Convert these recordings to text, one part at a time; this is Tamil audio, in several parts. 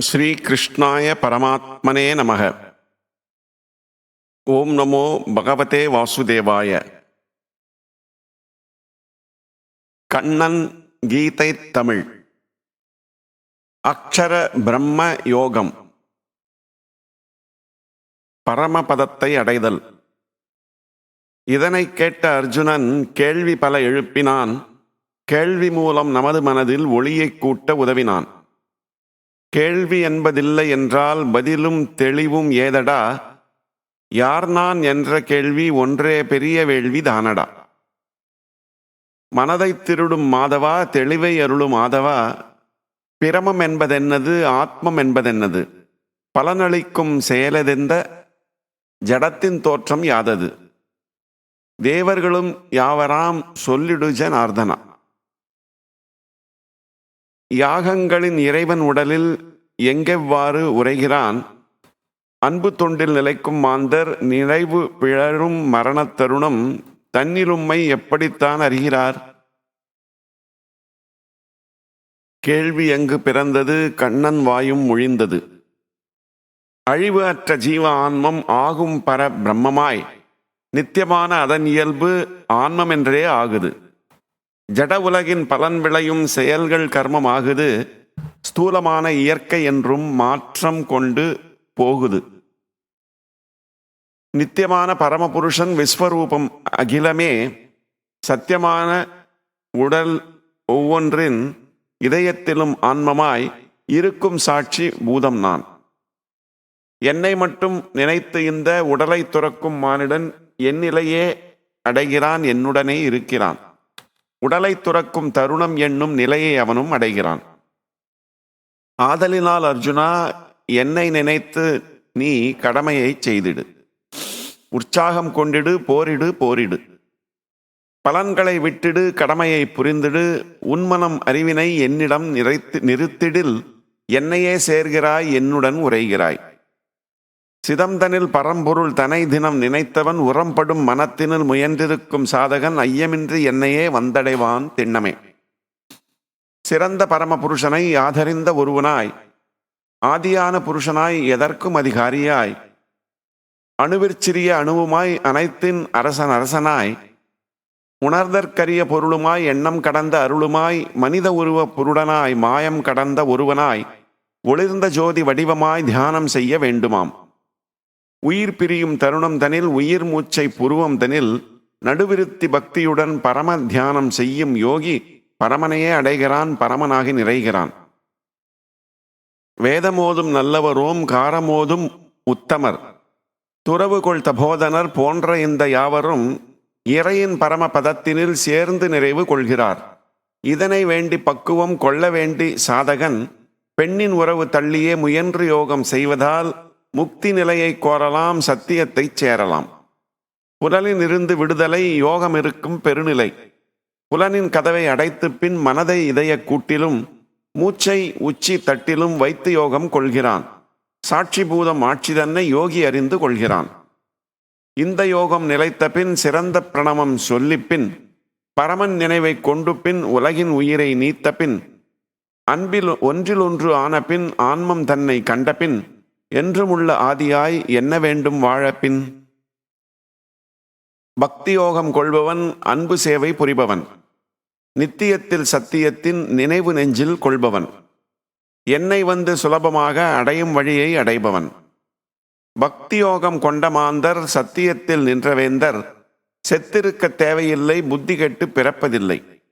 ஸ்ரீகிருஷ்ணாய பரமாத்மனே நமக. ஓம் நமோ பகவதே வாசுதேவாய. கண்ணன் கீதை தமிழ். அக்ஷர பிரம்ம யோகம். பரமபதத்தை அடைதல். இதனை கேட்ட அர்ஜுனன் கேள்வி பல எழுப்பினான். கேள்வி மூலம் நமது மனதில் ஒளியைக் கூட்ட உதவினான். கேள்வி என்பதில்லை என்றால் பதிலும் தெளிவும் ஏதடா? யார் நான் என்ற கேள்வி ஒன்றே பெரிய வேள்வி தானடா? மனதை திருடும் மாதவா தெளிவை அருளும் மாதவா? பிரமம் என்பதென்னது ஆத்மம் என்பதென்னது? பலனளிக்கும் செயலதெந்த ஜடத்தின் தோற்றம் யாதது? தேவர்களும் யாவராம் சொல்லிடு ஜனார்தனா யாகங்களின் இறைவன் உடலில் எங்கெவ்வாறு உரைகிறான்? அன்பு தொண்டில் நிலைக்கும் மாந்தர் நிறைவு பிழரும் மரணத் தருணம் தன்னிலும்மை எப்படித்தான் அறிகிறார்? கேள்வி எங்கு பிறந்தது? கண்ணன் வாயும் ஒழிந்தது அழிவு அற்ற ஜீவ ஆன்மம் ஆகும் பர பிரம்மமாய். நித்தியமான அதன் இயல்பு ஆன்மம் என்றே ஆகுது. ஜட உலகின் பலன் விளையும் செயல்கள் கர்மம் ஆகுது ஸ்தூலமான இயற்கை என்றும் மாற்றம் கொண்டு போகுது. நித்தியமான பரமபுருஷன் விஸ்வரூபம் அகிலமே சத்தியமான உடல் ஒவ்வொன்றின் இதயத்திலும் ஆன்மமாய் இருக்கும் சாட்சி பூதம் நான். என்னை மட்டும் நினைத்து இந்த உடலை துறக்கும் மானிடன் என்னிலேயே அடைகிறான் என்னுடனே இருக்கிறான். உடலை துறக்கும் தருணம் என்னும் நிலையை அவனும் அடைகிறான். ஆதலினால் அர்ஜுனா என்னை நினைத்து நீ கடமையை செய்திடு. உற்சாகம் கொண்டிடு போரிடு போரிடு. பலன்களை விட்டிடு கடமையை புரிந்திடு. உன்மனம் அறிவினை என்னிடம் நிறைத்து நிறுத்திடில். என்னையே சேர்கிறாய் என்னுடன் உரைகிறாய் சிதம்தனில் பரம்பொருள் தனை தினம் நினைத்தவன் உரம்படும் மனத்தினில் முயன்றிருக்கும் சாதகன் ஐயமின்றி என்னையே வந்தடைவான் திண்ணமே. சிறந்த பரமபுருஷனை ஆதரிந்த ஒருவனாய் ஆதியான புருஷனாய் எதற்கும் அதிகாரியாய் அணுவிற்சிறிய அணுவுமாய் அனைத்தின் அரசன் அரசனாய் உணர்தற்கரிய பொருளுமாய் எண்ணம் கடந்த அருளுமாய் மனித உருவ புருடனாய் மாயம் கடந்த ஒருவனாய் ஒளிர்ந்த ஜோதி வடிவமாய் தியானம் செய்ய வேண்டுமாம். உயிர் பிரியும் தருணம் தனில் உயிர் மூச்சை புருவம் தனில் நடுவிருத்தி பக்தியுடன் பரம தியானம் செய்யும் யோகி பரமனையே அடைகிறான் பரமனாகி நிறைகிறான். வேதமோதும் நல்லவரோம் காரமோதும் உத்தமர். துறவு கொள் தபோதனர் போன்ற இந்த யாவரும் இறையின் பரம பதத்தினில் சேர்ந்து நிறைவு கொள்கிறார். இதனை வேண்டி பக்குவம் கொள்ள வேண்டி சாதகன் பெண்ணின் உறவு தள்ளியே முயன்று யோகம் செய்வதால் முக்தி நிலையை கோரலாம் சத்தியத்தை சேரலாம். புலனில் இருந்து விடுதலை யோகம் இருக்கும் பெருநிலை. புலனின் கதவை அடைத்து பின் மனதை இதய கூட்டிலும் மூச்சை உச்சி தட்டிலும் வைத்து யோகம் கொள்கிறான். சாட்சி பூதம் ஆட்சி தன்னை யோகி அறிந்து கொள்கிறான். இந்த யோகம் நிலைத்த பின் சிறந்த பிரணவம் சொல்லிப்பின் பரமன் நினைவை கொண்டு பின் உலகின் உயிரை நீத்த பின் அன்பில் ஒன்றிலொன்று ஆன பின் ஆன்மம் தன்னை கண்டபின் என்றுமுள்ள ஆதியாய் என்ன வேண்டும் வாழப்பின்? பக்தி யோகம் கொள்பவன் அன்பு சேவை புரிபவன். நித்தியத்தில் சத்தியத்தின் நினைவு நெஞ்சில் கொள்பவன். என்னை வந்து சுலபமாக அடையும் வழியை அடைபவன். பக்தி யோகம் கொண்ட மாந்தர் சத்தியத்தில் நின்றவேந்தர். செத்திருக்க தேவையில்லை புத்தி கெட்டு பிறப்பதில்லை.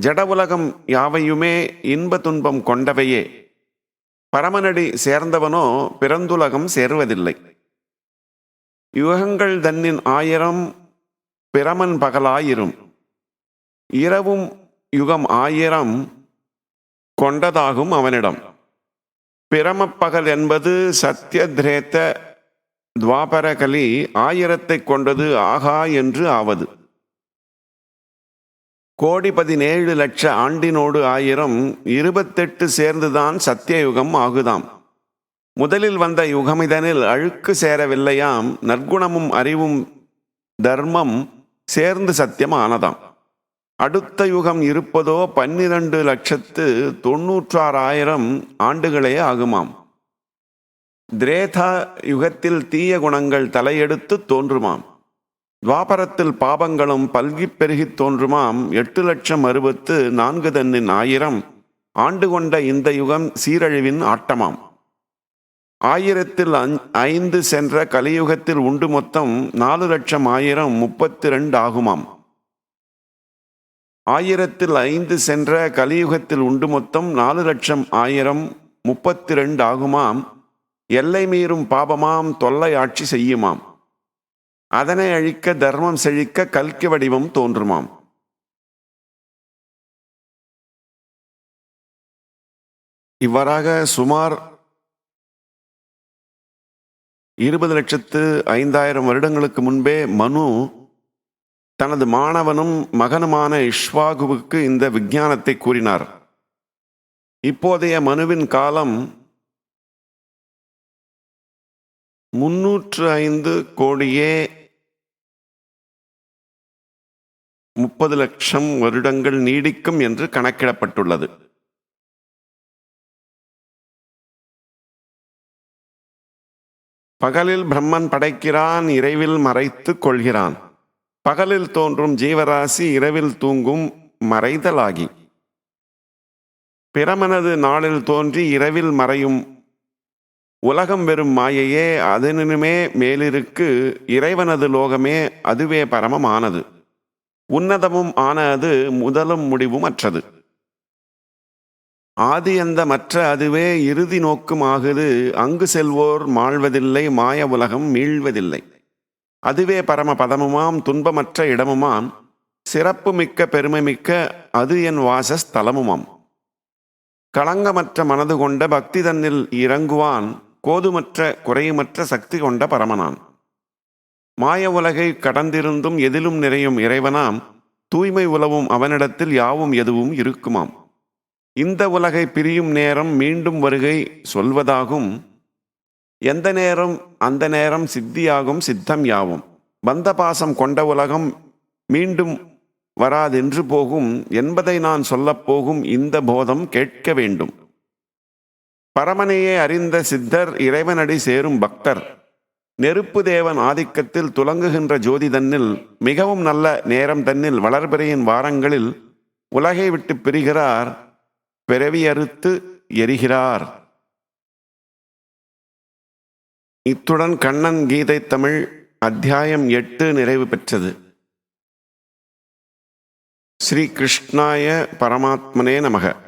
ஜட உலகம் யாவையுமே இன்ப துன்பம் கொண்டவையே. பரமனடி சேர்ந்தவனோ பிறந்துலகம் சேர்வதில்லை. யுகங்கள் தன்னின் ஆயிரம் பிரமன் பகலாயிரும். இரவும் யுகம் ஆயிரம் கொண்டதாகும் அவனிடம். பிரமப்பகல் என்பது சத்யத்ரேத்த துவாபரகலி ஆயிரத்தை கொண்டது ஆகா என்று ஆவது. கோடி பதினேழு லட்ச ஆண்டினோடு ஆயிரம் இருபத்தெட்டு சேர்ந்துதான் சத்தியயுகம் ஆகுதாம். முதலில் வந்த யுகமிதனில் அழுக்கு சேரவில்லையாம் நற்குணமும் அறிவும் தர்மம் சேர்ந்து சத்தியம் ஆனதாம் அடுத்த யுகம் இருப்பதோ பன்னிரண்டு லட்சத்து தொன்னூற்றாறாயிரம் ஆண்டுகளே ஆகுமாம். திரேதா யுகத்தில் தீய குணங்கள் தலையெடுத்து தோன்றுமாம். துவாபரத்தில் பாபங்களும் பல்கி பெருகி தோன்றுமாம். எட்டு லட்சம் அறுபத்து நான்கு தன்னின் ஆயிரம். ஆண்டு கொண்ட இந்த யுகம் சீரழிவின் ஆட்டமாம். ஆயிரத்தில் அஞ்- ஐந்து சென்ற கலியுகத்தில் உண்டு மொத்தம் நாலு லட்சம் ஆயிரம் முப்பத்தி ரெண்டு ஆகுமாம். ஆயிரத்தில் ஐந்து சென்ற கலியுகத்தில் உண்டு மொத்தம் நாலு லட்சம் ஆயிரம் முப்பத்தி ரெண்டு ஆகுமாம். எல்லை மீறும் பாபமாம் தொல்லை ஆட்சி செய்யுமாம். அதனை அழிக்க தர்மம் செழிக்க கல்கி வடிவம் தோன்றுமாம். இவ்வாறாக சுமார் இருபது லட்சத்து ஐந்தாயிரம் வருடங்களுக்கு முன்பே மனு தனது மாணவனும் மகனுமான இஷ்வாகுவுக்கு இந்த விஞ்ஞானத்தை கூறினார். இப்போதைய மனுவின் காலம் முன்னூற்று ஐந்து கோடியே முப்பது லட்சம் வருடங்கள் நீடிக்கும் என்று கணக்கிடப்பட்டுள்ளது. பகலில் பிரம்மன் படைக்கிறான் இரவில் மறைத்து கொள்கிறான். பகலில் தோன்றும் ஜீவராசி இரவில் தூங்கும் மறைதலாகி. பிறமனது நாளில் தோன்றி இரவில் மறையும் உலகம் வெறும் மாயையே அதனினுமே மேலிருக்கு இறைவனது லோகமே அதுவே பரமமானது. உன்னதமும் ஆனது முதலும் முடிவும் அற்றது ஆதி அந்த மற்ற அதுவே இறுதி நோக்கும் ஆகுது அங்கு செல்வோர் மாழ்வதில்லை மாய உலகம் மீழ்வதில்லை. அதுவே பரம பதமுமாம் துன்பமற்ற இடமுமாம் சிறப்பு மிக்க பெருமை மிக்க அது என் வாசஸ்தலமுமாம். களங்கமற்ற மனது கொண்ட பக்தி தன்னில் இறங்குவான் கோதுமற்ற குறையுமற்ற சக்தி கொண்ட பரமனான். மாய உலகை கடந்திருந்தும் எதிலும் நிறையும் இறைவனாம் தூய்மை உலவும் அவனிடத்தில் யாவும் எதுவும் இருக்குமாம். இந்த உலகை பிரியும் நேரம் மீண்டும் வருகை சொல்வதாகும். எந்த நேரம் அந்த நேரம் சித்தியாகும் சித்தம் யாவும். பந்த பாசம் கொண்ட உலகம் மீண்டும் வராதென்று போகும் என்பதை நான் சொல்லப் போகும் இந்த போதம் கேட்க வேண்டும். பரமனையே அறிந்த சித்தர் இறைவனடி சேரும் பக்தர். நெருப்பு தேவன் ஆதிக்கத்தில் துலங்குகின்ற ஜோதி தன்னில் மிகவும் நல்ல நேரம் தன்னில் வளர்பிறையின் வாரங்களில் உலகை விட்டு பிரிகிறார் பிறவி அறுத்து எரிகிறார். இத்துடன் கண்ணன் கீதை தமிழ் அத்தியாயம் எட்டு நிறைவு பெற்றது. ஸ்ரீ கிருஷ்ணாய பரமாத்மனே நமக.